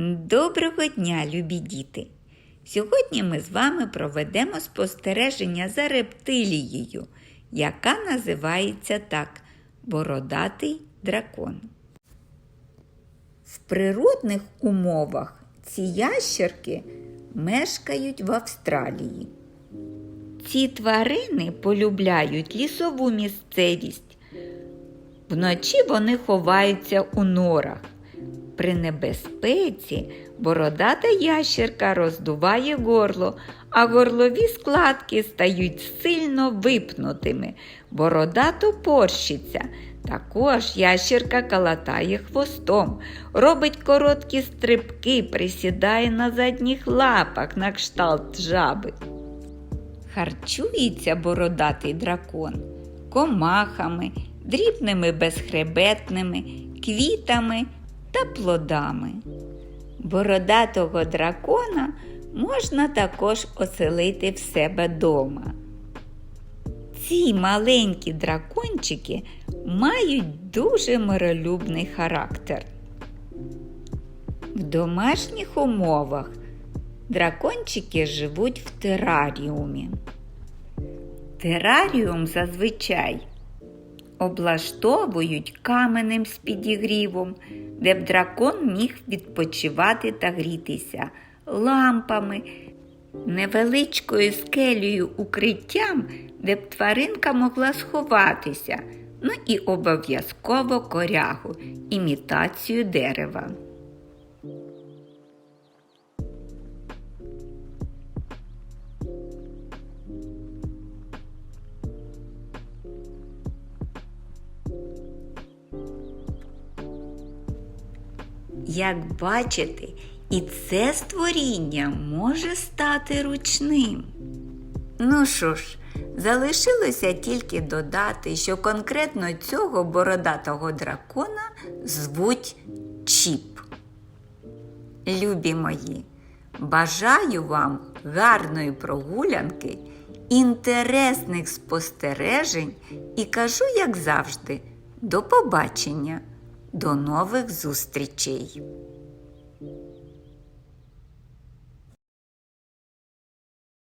Доброго дня, любі діти! Сьогодні ми з вами проведемо спостереження за рептилією, яка називається так бородатий дракон. В природних умовах ці ящерки мешкають в Австралії. Ці тварини полюбляють лісову місцевість. Вночі вони ховаються у норах. При небезпеці бородата ящерка роздуває горло, а горлові складки стають сильно випнутими. Борода топорщиться. Також ящерка калатає хвостом, робить короткі стрибки, присідає на задніх лапах на кшталт жаби. Харчується бородатий дракон комахами, дрібними безхребетними, квітами та плодами. Бородатого дракона можна також оселити в себе дома. Ці маленькі дракончики мають дуже миролюбний характер. В домашніх умовах дракончики живуть в тераріумі. Тераріум зазвичай облаштовують каменем з підігрівом, де б дракон міг відпочивати та грітися, лампами, невеличкою скелею укриттям, де б тваринка могла сховатися, ну і обов'язково корягу, імітацію дерева. Як бачите, і це створіння може стати ручним. Ну що ж, залишилося тільки додати, що конкретно цього бородатого дракона звуть Чіп. Любі мої, бажаю вам гарної прогулянки, інтересних спостережень і кажу, як завжди, до побачення, до нових зустрічей!